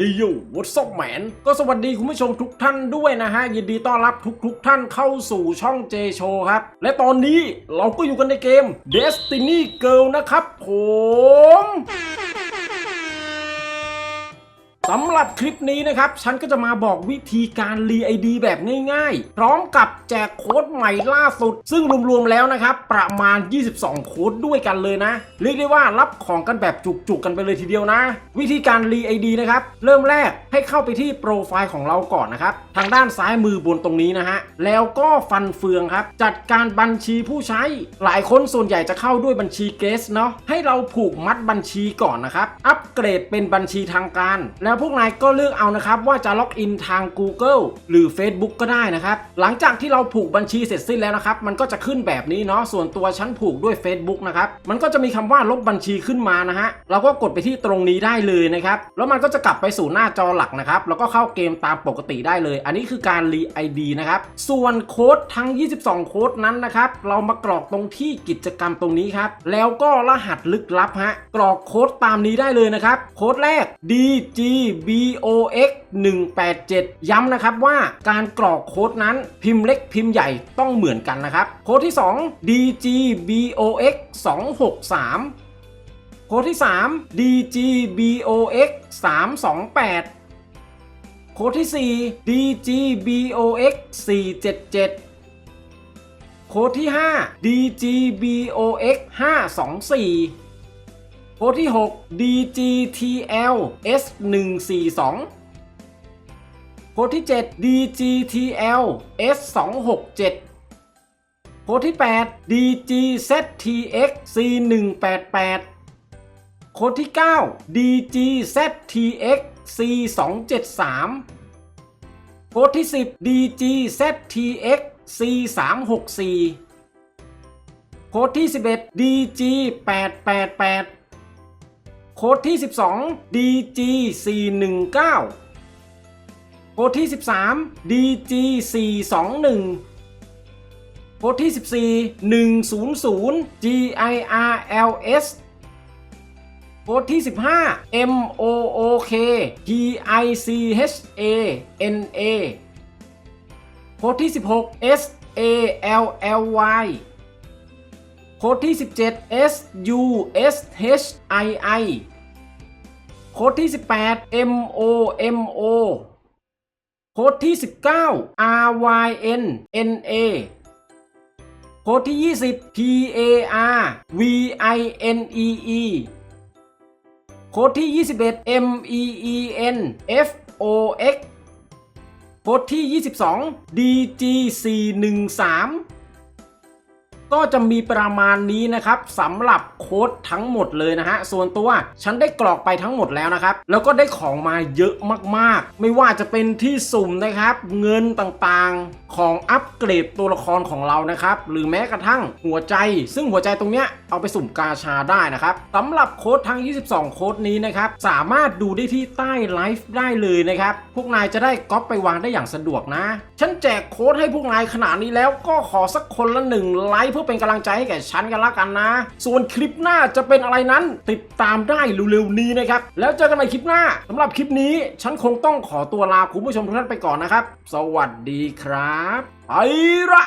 ฮิยโย่วัดซอกแมนก็สวัสดีคุณผู้ชมทุกท่านด้วยนะฮะ ยินดีต้อนรับทุกๆทท่านเข้าสู่ช่องเจโชครับ และตอนนี้เราก็อยู่กันในเกม Destiny Girl นะครับผม สำหรับคลิปนี้นะครับ ฉันก็จะมาบอกวิธีการรีไอดีแบบง่ายๆ พร้อมกับแจกโค้ดใหม่ล่าสุด ซึ่งรวมๆแล้วนะครับ ประมาณ 22 โค้ดด้วยกันเลยนะ เรียกได้ว่ารับของกันแบบจุกๆกันไปเลยทีเดียวนะ วิธีการรีไอดีนะครับ เริ่มแรกให้เข้าไปที่โปรไฟล์ของเราก่อนนะครับ ทางด้านซ้ายมือบนตรงนี้นะฮะ แล้วก็ฟันเฟืองครับ จัดการบัญชีผู้ใช้ หลายคนส่วนใหญ่จะเข้าด้วยบัญชีเกสเนาะ ให้เราผูกมัดบัญชีก่อนนะครับ อัปเกรดเป็นบัญชีทางการ แล้วพวกนายก็เลือกเอานะครับว่าจะล็อกอินทาง Google หรือ Facebook ก็ได้นะครับ หลังจากที่เราผูกบัญชีเสร็จสิ้นแล้วนะครับ มันก็จะขึ้นแบบนี้เนาะส่วนตัวฉันผูกด้วย Facebook นะครับ มันก็จะมีคำว่าลบบัญชีขึ้นมานะฮะเราก็กดไปที่ตรงนี้ได้เลยนะครับ แล้วมันก็จะกลับไปสู่หน้าจอหลักนะครับแล้วก็เข้าเกมตามปกติได้เลย อันนี้คือการรี ID นะครับส่วนโค้ดทั้ง 22 โค้ดนั้นนะครับเรามากรอกตรงที่กิจกรรมตรงนี้ครับแล้วก็รหัสลึกลับฮะกรอกโค้ดตามนี้ได้เลยนะครับโค้ดแรก BOX 187 ย้ำนะครับว่าการกรอกโค้ดนั้นพิมพ์เล็กพิมพ์ใหญ่ต้องเหมือนกันนะครับ โค้ดที่ 2 DGBOX 263 โค้ดที่ 3 DGBOX 328 โค้ดที่ 4 DGBOX 477 โค้ดที่ 5 DGBOX 524 โค้ดที่ 6 DGTL S 142โค้ดที่ 7 DGTL S 267โค้ดที่ 8 DGZTX C 188 โค้ดที่ 9 DGZTX C 273 โค้ดที่ 10 DGZTX C 364 โค้ดที่ 11 DG 888 โค้ดที่ 12 DG 419โค้ดที่ 13 DG 421โค้ดที่ 14 100 GIRLS โค้ดที่ 15 MOOK PICHA NA โค้ดที่ 16 SALLY โค้ดที่ 17 SUSHII ค้ดที่ 18 MOMO โค้ดที่ 19 RYNNA โค้ดที่ 20 PARVINEE โค้ดที่ 21 MEEN FOX โค้ดที่ 22 DG413 ก็จะมีประมาณนี้นะครับสำหรับโค้ดทั้งหมดเลยนะฮะส่วนตัวฉันได้กรอกไปทั้งหมดแล้วนะครับ แล้วก็ได้ของมาเยอะมากๆ ไม่ว่าจะเป็นที่สุ่มนะครับ เงินต่างๆของอัปเกรดตัวละครของเรานะครับ หรือแม้กระทั่งหัวใจ ซึ่งหัวใจตรงเนี้ยเอาไปสุ่มกาชาได้นะครับสำหรับโค้ดทั้ง 22 โค้ดนี้นะครับสามารถดูได้ที่ใต้ไลฟ์ได้เลยนะครับพวกนายจะได้ก๊อปไปวางได้อย่างสะดวกนะ ฉันแจกโค้ดให้พวกนายขนาดนี้แล้วก็ขอสักคนละหนึ่งไลฟ์พื่อเป็นกำลังใจให้แก่ฉันกันละกันนะ ส่วนคลิปหน้าจะเป็นอะไรนั้นติดตามได้เร็วๆนี้นะครับ แล้วเจอกันในคลิปหน้าสำหรับคลิปนี้ฉันคงต้องขอตัวลาคุณผู้ชมทุกท่านไปก่อนนะครับ สวัสดีครับไปละ